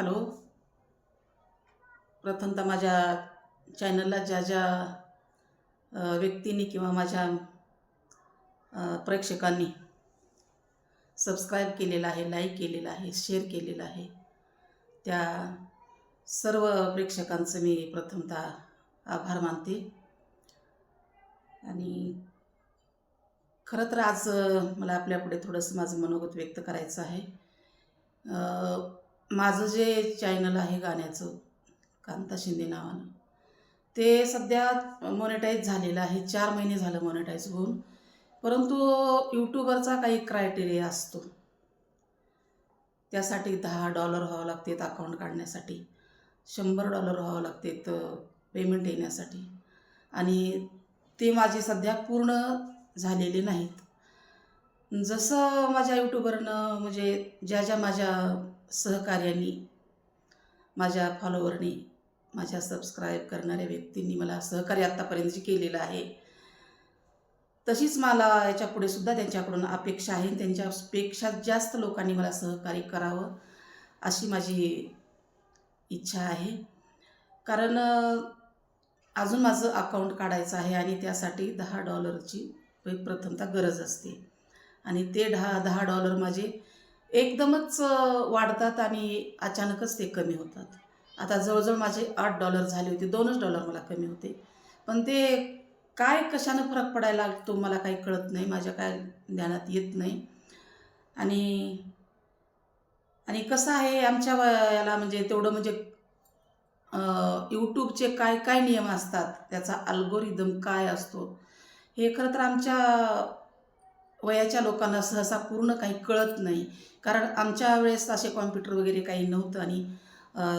Hello. प्रथमतः माझ्या चॅनलला ज्या ज्या व्यक्तींनी किंवा माझ्या प्रेक्षकांनी सबस्क्राईब केलेलं आहे लाईक केलेलं आहे शेअर केलेलं आहे त्या सर्व प्रेक्षकांचं मी प्रथमतः आभार मानते. आणि खरं तर आज मला आपल्यापुढे थोडंसं माझं मनोगत व्यक्त करायचं आहे. माझं जे चॅनल आहे गाण्याचं कांता शिंदे नावानं ते सध्या मॉनिटाईज झालेलं आहे. चार महिने झालं मॉनिटाईज होऊन. परंतु यूट्यूबरचा काही क्रायटेरिया असतो. त्यासाठी दहा डॉलर व्हावं लागतात अकाउंट काढण्यासाठी. शंभर डॉलर व्हावं लागतात पेमेंट येण्यासाठी. आणि ते माझे सध्या पूर्ण झालेले नाहीत. जसं माझ्या यूट्यूबरनं म्हणजे ज्या ज्या माझ्या सहकार्यांनी माझ्या फॉलोवरनी माझ्या सबस्क्राईब करणाऱ्या व्यक्तींनी मला सहकार्य आत्तापर्यंत जे केलेलं आहे तशीच मला याच्यापुढे सुद्धा त्यांच्याकडून अपेक्षा आहे. त्यांच्यापेक्षा जास्त लोकांनी मला सहकार्य करावं अशी माझी इच्छा आहे. कारण अजून माझं अकाउंट काढायचं आहे आणि त्यासाठी दहा डॉलरची प्रथमता गरज असते. आणि ते दहा दहा डॉलर माझे एकदमच वाढतात आणि अचानकच ते कमी होतात. आता जवळजवळ माझे आठ डॉलर झाले होते दोनच डॉलर मला कमी होते. पण ते काय कशानं फरक पडायला लागतो मला काही कळत नाही माझ्या काय ध्यानात येत नाही. आणि आणि कसं आहे आमच्या व- याला म्हणजे तेवढं म्हणजे यूट्यूबचे काय काय नियम असतात? त्याचा अल्गोरिदम काय असतो? हे खरं तर आमच्या वयाच्या लोकांना सहसा पूर्ण काही कळत नाही. कारण आमच्या वेळेस असे कॉम्प्युटर वगैरे काही नव्हतं आणि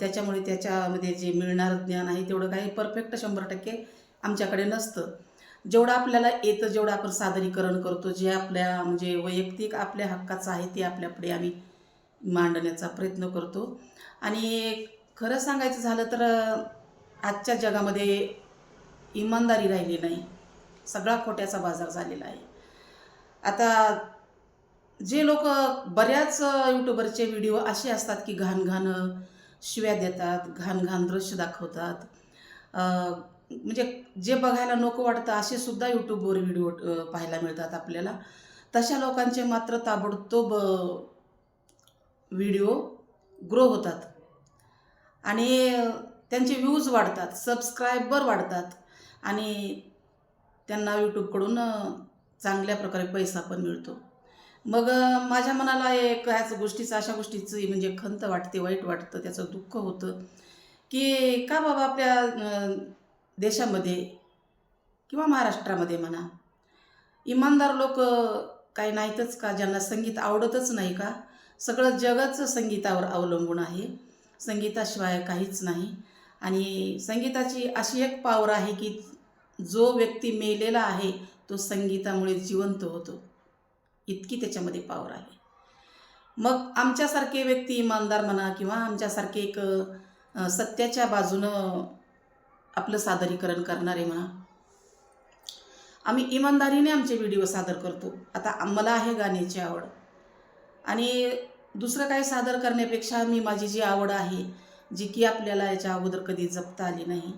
त्याच्यामुळे त्याच्यामध्ये जे मिळणारं ज्ञान आहे तेवढं काही परफेक्ट शंभर टक्के आमच्याकडे नसतं. जेवढं आपल्याला येतं जेवढं आपण सादरीकरण करतो जे आपल्या म्हणजे वैयक्तिक आपल्या हक्काचं आहे ते आपल्यापुढे आम्ही मांडण्याचा प्रयत्न करतो. आणि खरं सांगायचं झालं तर आजच्या जगामध्ये इमानदारी राहिली नाही. सगळा खोट्याचा बाजार झालेला आहे. आता जे लोक बऱ्याच यूट्यूबरचे व्हिडिओ असे असतात की घाण घाण शिव्या देतात घाण घाण दृश्य दाखवतात. म्हणजे जे बघायला नको वाटतं असे सुद्धा यूट्यूबवर व्हिडिओ पाहायला मिळतात आपल्याला. तशा लोकांचे मात्र ताबडतोब व्हिडिओ ग्रो होतात. आणि त्यांचे व्ह्यूज वाढतात सबस्क्रायबर वाढतात. आणि त्यांना यूट्यूबकडून चांगल्या प्रकारे पैसा पण मिळतो. मग माझ्या मनाला एक ह्याच गोष्टीचं अशा गोष्टीचं म्हणजे खंत वाटते वाईट वाटतं त्याचं दुःख होतं की का बाबा आपल्या देशामध्ये किंवा महाराष्ट्रामध्ये म्हणा इमानदार लोक काही नाहीतच का ज्यांना संगीत आवडतच नाही का सगळं जगच संगीतावर अवलंबून आहे. संगीताशिवाय काहीच नाही. आणि संगीताची अशी एक पावर आहे की जो व्यक्ती मेलेला आहे तो संगीतामुळे जिवंत होतो. इतकी त्याच्यामध्ये पावर आहे. मग आमच्यासारखे व्यक्ती इमानदार म्हणा किंवा आमच्यासारखे एक सत्याच्या बाजूनं आपलं सादरीकरण करणारे म्हणा आम्ही इमानदारीने आमचे व्हिडिओ सादर करतो. आता आम्हाला आहे गाण्याची आवड. आणि दुसरं काही सादर करण्यापेक्षा मी माझी जी आवड आहे जी की आपल्याला याच्या अगोदर कधी जपता आली नाही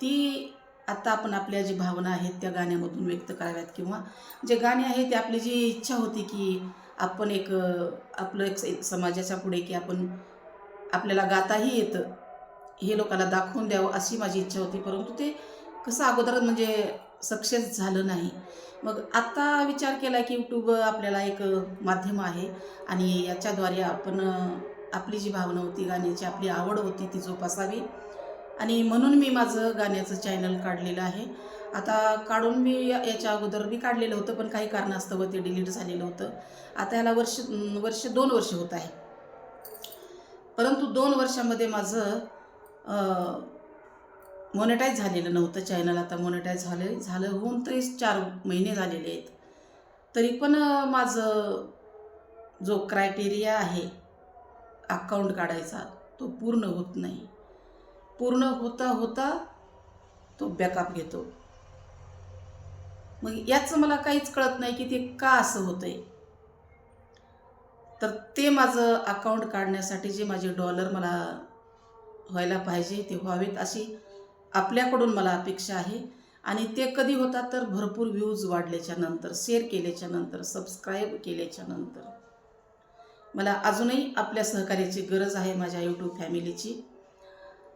ती आत्ता आपण आपल्या जी भावना आहेत त्या गाण्यामधून व्यक्त कराव्यात किंवा जे गाणे आहे ते आपली जी इच्छा होती की आपण एक आपलं एक समाजाच्या पुढे की आपण आपल्याला गाताही येतं हे लोकांना दाखवून द्यावं अशी माझी इच्छा होती. परंतु ते कसं अगोदर म्हणजे सक्सेस झालं नाही. मग आत्ता विचार केला की यूट्यूब आपल्याला एक माध्यम आहे आणि याच्याद्वारे आपण आपली जी भावना होती गाण्याची आपली आवड होती ती जोपासावी. आणि म्हणून मी माझं गाण्याचं चॅनल काढलेलं आहे. आता काढून मी या- याच्या अगोदर मी काढलेलं होतं पण काही कारणास्तव ते डिलीट झालेलं होतं. आता याला वर्ष वर्ष दोन वर्ष होत आहे. परंतु दोन वर्षामध्ये माझं मॉनिटाईज झालेलं नव्हतं चॅनल आता मॉनिटाईज झालं झालं होऊन तरी चार महिने झालेले आहेत. तरी पण माझं जो क्रायटेरिया आहे अकाउंट काढायचा तो पूर्ण होत नाही. पूर्ण होता होता तो बॅकअप घेतो. मग याचं मला काहीच कळत नाही की ते का असं होतंय. तर ते माझं अकाउंट काढण्यासाठी जे माझे डॉलर मला व्हायला पाहिजे ते व्हावेत अशी आपल्याकडून मला अपेक्षा आहे. आणि ते कधी होतात तर भरपूर व्ह्यूज वाढल्याच्या नंतर शेअर केल्याच्यानंतर सबस्क्राईब केल्याच्यानंतर. मला अजूनही आपल्या सहकार्याची गरज आहे माझ्या यूट्यूब फॅमिलीची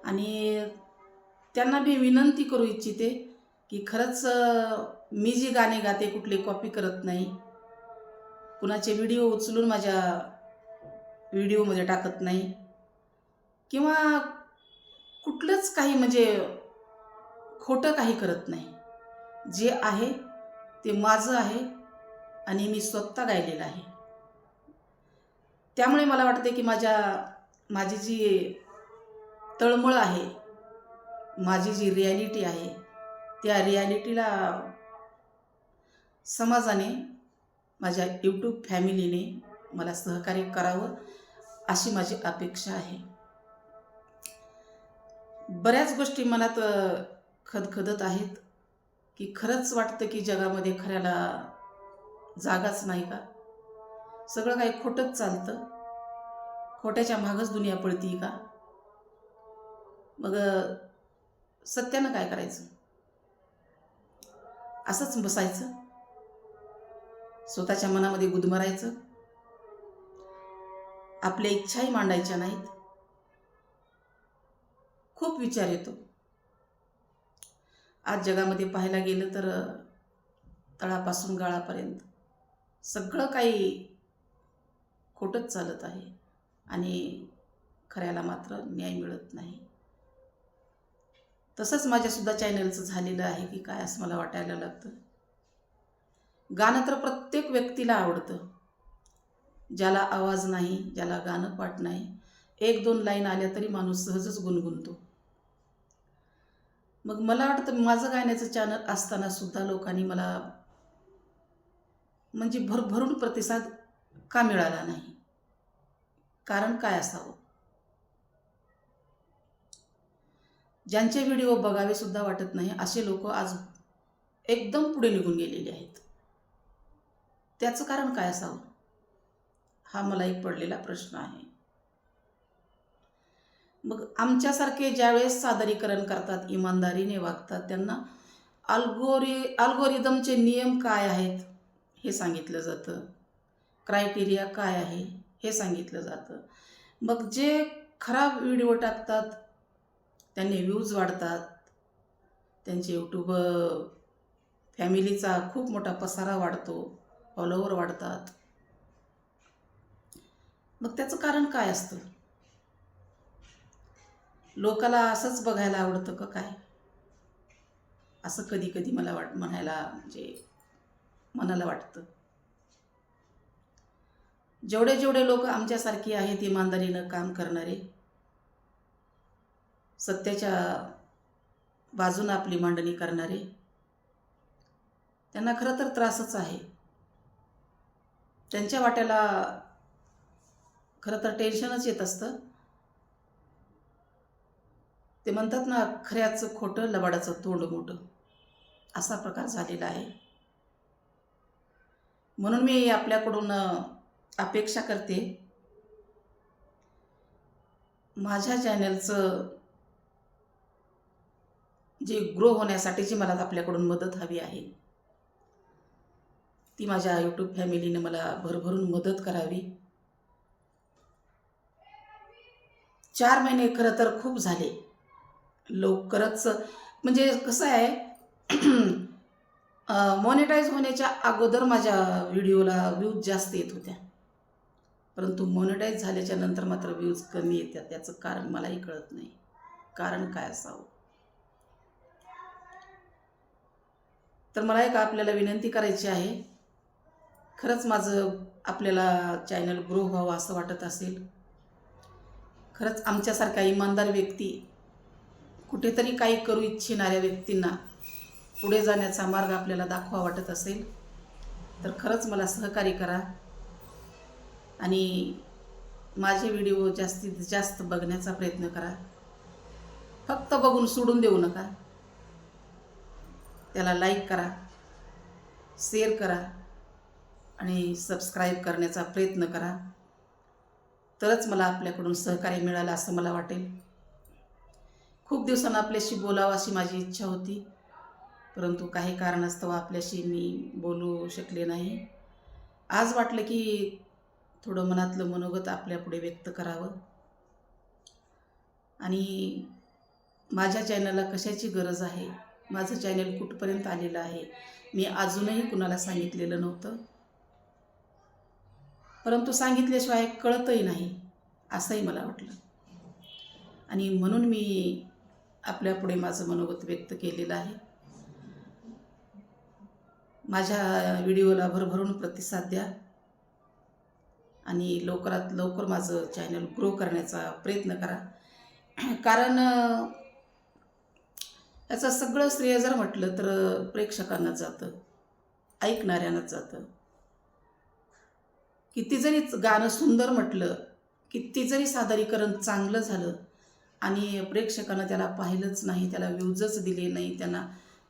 आणि त्यांना मी विनंती करू इच्छिते की खरंच मी जी गाणे गाते कुठली कॉपी करत नाही कुणाचे व्हिडिओ उचलून माझ्या व्हिडिओमध्ये टाकत नाही किंवा कुठलंच काही म्हणजे खोटं काही करत नाही. जे आहे ते माझं आहे आणि मी स्वतः गायलेलं आहे. त्यामुळे मला वाटते की माझ्या माझी जी तळमळ आहे. माझी जी रियालिटी आहे त्या रियालिटीला समाजाने माझ्या यूट्यूब फॅमिलीने मला सहकार्य करावं अशी माझी अपेक्षा आहे. बऱ्याच गोष्टी मनात खदखदत आहेत की खरंच वाटतं की जगामध्ये खऱ्याला जागाच नाही का? सगळं काही खोटंच चालतं. खोट्याच्या मागच दुनिया पळती का? मग सत्यानं काय करायचं? असंच बसायचं. स्वतःच्या मनामध्ये गुदमरायचं. आपल्या इच्छाही मांडायच्या नाहीत. खूप विचार येतो. आज जगामध्ये पाहायला गेलं तर तळापासून गाळापर्यंत सगळं काही खोटंच चालत आहे. आणि खऱ्याला मात्र न्याय मिळत नाही. तसंच माझ्यासुद्धा चॅनलचं झालेलं आहे की काय असं मला वाटायला लागतं. गाणं तर प्रत्येक व्यक्तीला आवडतं. ज्याला आवाज नाही ज्याला गाणं पाठ नाही एक दोन लाईन आल्या तरी माणूस सहजच गुणगुणतो. मग मला वाटतं माझं गाण्याचं चॅनल असताना सुद्धा लोकांनी मला म्हणजे भरभरून प्रतिसाद का मिळाला नाही? कारण काय असावं? ज्यांचे व्हिडिओ बघावे सुद्धा वाटत नाही असे लोक आज एकदम पुढे निघून गेलेले आहेत. त्याचं कारण काय असावं? हा मला एक पडलेला प्रश्न आहे. मग आमच्यासारखे ज्यावेळेस सादरीकरण करतात इमानदारीने वागतात त्यांना अल्गोरि अल्गोरिदमचे नियम काय आहेत हे सांगितलं जातं. क्रायटेरिया काय आहे हे सांगितलं जातं. मग जे खराब व्हिडिओ टाकतात त्यांनी व्ह्यूज वाढतात. त्यांचे यूट्यूब फॅमिलीचा खूप मोठा पसारा वाढतो. फॉलोवर वाढतात. मग त्याचं कारण काय असतं? लोकाला असंच बघायला आवडतं का काय? असं कधी कधी मला वाट म्हणायला म्हणजे मनाला वाटतं. जेवढे जेवढे लोक आमच्यासारखी आहेत इमानदारीनं काम करणारे सत्याच्या बाजूनं आपली मांडणी करणारे. त्यांना खरं तर त्रासच आहे. त्यांच्या वाट्याला खरं तर टेन्शनच येत असतं. ते म्हणतात ना खऱ्याचं खोटं लबाडाचं तोंड मोठं. असा प्रकार झालेला आहे. म्हणून मी आपल्याकडून अपेक्षा करते. माझ्या चॅनलचं जी ग्रो होण्यासाठी जी मला आपल्याकडून मदत हवी आहे. ती माझ्या यूट्यूब फॅमिलीने मला भरभरून मदत करावी. चार महिने खरं तर खूप झाले. लवकरच म्हणजे कसं आहे मॉनिटाईज होण्याच्या अगोदर माझ्या व्हिडिओला व्ह्यूज जास्त येत होत्या. परंतु मॉनिटाईज झाल्याच्यानंतर मात्र व्ह्यूज कमी येतात त्याचं कारण मलाही कळत नाही. कारण काय असावं? तर मला एक आपल्याला विनंती करायची आहे. खरंच माझं आपल्याला चॅनल ग्रो व्हावं असं वाटत असेल. खरंच आमच्यासारख्या इमानदार व्यक्ती कुठेतरी काही करू इच्छिणाऱ्या व्यक्तींना पुढे जाण्याचा मार्ग आपल्याला दाखवा वाटत असेल. तर खरंच मला सहकार्य करा. आणि माझे व्हिडिओ जास्तीत जास्त बघण्याचा प्रयत्न करा. फक्त बघून सोडून देऊ नका. त्याला लाईक करा शेअर करा आणि सबस्क्राईब करण्याचा प्रयत्न करा. तरच मला आपल्याकडून सहकार्य मिळालं असं मला वाटेल. खूप दिवसांना आपल्याशी बोलावं अशी माझी इच्छा होती. परंतु काही कारणास्तव आपल्याशी मी बोलू शकले नाही. आज वाटलं की थोडं मनातलं मनोगत आपल्यापुढे व्यक्त करावं. आणि माझ्या चॅनलला कशाची गरज आहे? माझं चॅनल कुठपर्यंत आलेलं आहे मी अजूनही कुणाला सांगितलेलं नव्हतं. परंतु सांगितल्याशिवाय कळतही नाही असंही मला वाटलं. आणि म्हणून मी आपल्यापुढे माझं मनोगत व्यक्त केलेलं आहे. माझ्या व्हिडिओला भरभरून प्रतिसाद द्या आणि लवकरात लवकर माझं चॅनल ग्रो करण्याचा प्रयत्न करा. कारण याचं सगळं श्रेय जर म्हटलं तर प्रेक्षकांनाच जातं. ऐकणाऱ्यांनाच जातं. किती जरी गाणं सुंदर म्हटलं किती जरी सादरीकरण चांगलं झालं आणि प्रेक्षकानं त्याला पाहिलंच नाही त्याला व्ह्यूजच दिले नाही त्यांना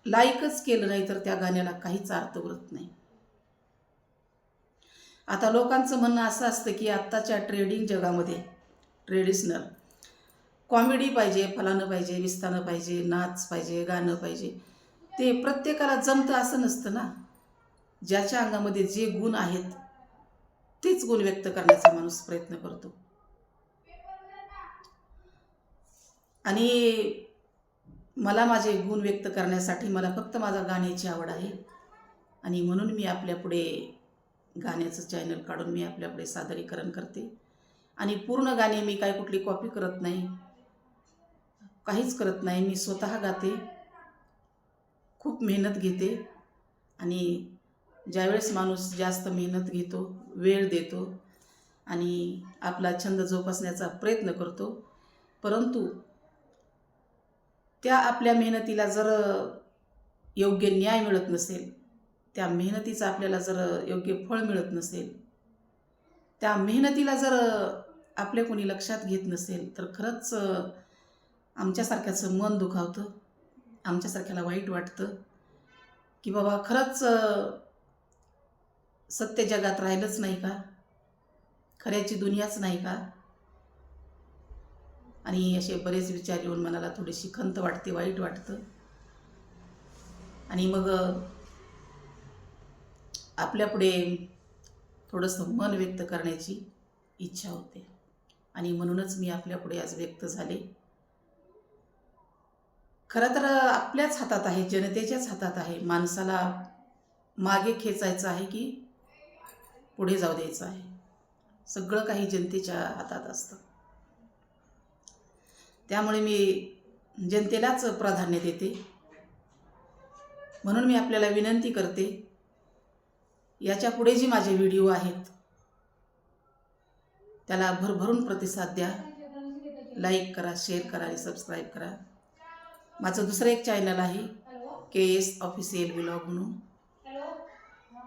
लाईकच केलं नाही तर त्या गाण्याला काहीच अर्थ उरत नाही. आता लोकांचं म्हणणं असं असतं की आत्ताच्या ट्रेडिंग जगामध्ये ट्रेडिशनल कॉमेडी पाहिजे फलानं पाहिजे विस्तानं पाहिजे नाच पाहिजे गाणं पाहिजे. ते प्रत्येकाला जमतं असं नसतं ना. ज्याच्या अंगामध्ये जे गुण आहेत तेच गुण व्यक्त करण्याचा माणूस प्रयत्न करतो. आणि मला माझे गुण व्यक्त करण्यासाठी मला फक्त माझा गाण्याची आवड आहे. आणि म्हणून मी आपल्यापुढे गाण्याचं चॅनल काढून मी आपल्यापुढे सादरीकरण करते. आणि पूर्ण गाणे मी काय कुठली कॉपी करत नाही. काहीच करत नाही. मी स्वतः गाते. खूप मेहनत घेते. आणि ज्यावेळेस माणूस जास्त मेहनत घेतो वेळ देतो आणि आपला छंद जोपासण्याचा प्रयत्न करतो परंतु त्या आपल्या मेहनतीला जर योग्य न्याय मिळत नसेल त्या मेहनतीचं आपल्याला जर योग्य फळ मिळत नसेल त्या मेहनतीला जर आपल्या कोणी लक्षात घेत नसेल तर खरंच आमच्यासारख्याचं मन दुखावतं आमच्यासारख्याला वाईट वाटतं की बाबा खरंच सत्य जगात राहिलंच नाही का? खऱ्याची दुनियाच नाही का? आणि असे बरेच विचार येऊन मनाला थोडीशी खंत वाटते वाईट वाटतं. आणि मग आपल्यापुढे थोडंसं मन व्यक्त करण्याची इच्छा होते. आणि म्हणूनच मी आपल्यापुढे आज व्यक्त झाले. खरं तर आपल्याच हातात आहे जनतेच्याच हातात आहे. माणसाला मागे खेचायचं आहे की पुढे जाऊ द्यायचं आहे. सगळं काही जनतेच्या हातात असतं. त्यामुळे मी जनतेलाच प्राधान्य देते. म्हणून मी आपल्याला विनंती करते याच्यापुढे जी माझे व्हिडिओ आहेत त्याला भरभरून प्रतिसाद द्या. लाईक करा शेअर करा आणि सबस्क्राईब करा. माझं दुसरं एक चॅनल आहे के एस ऑफिशियल ब्लॉग म्हणून.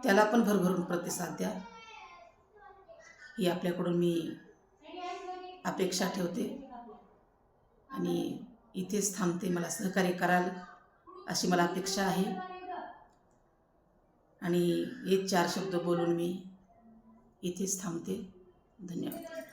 त्याला पण भरभरून प्रतिसाद द्या. ही आपल्याकडून मी अपेक्षा ठेवते. आणि इथेच थांबते मला सहकार्य कराल अशी मला अपेक्षा आहे. आणि हे चार शब्द बोलून मी इथेच थांबते. धन्यवाद.